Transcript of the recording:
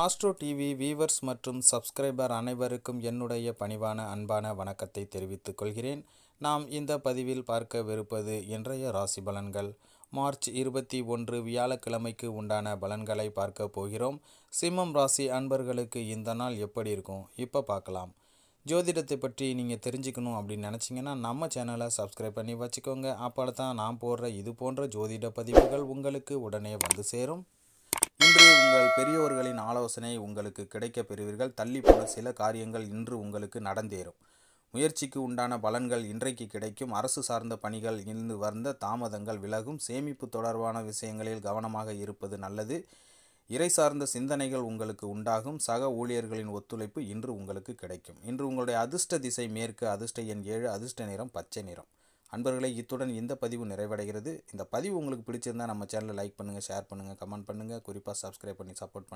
Astro TV viewers மற்றும் subscriber அனைவருக்கும் என்னுடைய பணிவான அன்பான வணக்கத்தை தெரிவித்துக் கொள்கிறேன். நாம் இந்த பதிவில் பார்க்கவிருப்பது இன்றைய ராசி பலன்கள். மார்ச் இருபத்தி ஒன்று வியாழக்கிழமைக்கு உண்டான பலன்களை பார்க்க போகிறோம். சிம்மம் ராசி அன்பர்களுக்கு இந்த நாள் எப்படி இருக்கும்? இப்போ பார்க்கலாம். ஜோதிடத்தை பற்றி நீங்கள் தெரிஞ்சுக்கணும் அப்படின்னு நினச்சிங்கன்னா நம்ம சேனலை சப்ஸ்கிரைப் பண்ணி வச்சுக்கோங்க. அப்போ தான் நான் போடுற இது போன்ற ஜோதிட பதிவுகள் உங்களுக்கு உடனே வந்து சேரும். இன்று உங்கள் பெரியோர்களின் ஆலோசனை உங்களுக்கு கிடைக்க பெறுவீர்கள். தள்ளி போன சில காரியங்கள் இன்று உங்களுக்கு நடந்தேறும். முயற்சிக்கு உண்டான பலன்கள் இன்றைக்கு கிடைக்கும். அரசு சார்ந்த பணிகள் இருந்து வந்த தாமதங்கள் விலகும். சேமிப்பு தொடர்பான விஷயங்களில் கவனமாக இருப்பது நல்லது. இறை சார்ந்த சிந்தனைகள் உங்களுக்கு உண்டாகும். சக ஊழியர்களின் ஒத்துழைப்பு இன்று உங்களுக்கு கிடைக்கும். இன்று உங்களுடைய அதிர்ஷ்ட திசை மேற்கு அதிர்ஷ்ட எண் ஏழு அதிர்ஷ்ட நிறம் பச்சை நிறம். அன்பர்களை இத்துடன் இந்த பதிவு நிறைவடைகிறது. இந்த பதிவு உங்களுக்கு பிடிச்சிருந்தா நம்ம சேனலை லைக் பண்ணுங்கள் ஷேர் பண்ணுங்கள் கமெண்ட் பண்ணுங்கள் குறிப்பாக சப்ஸ்கிரைப் பண்ணி சப்போர்ட் பண்ணுங்கள்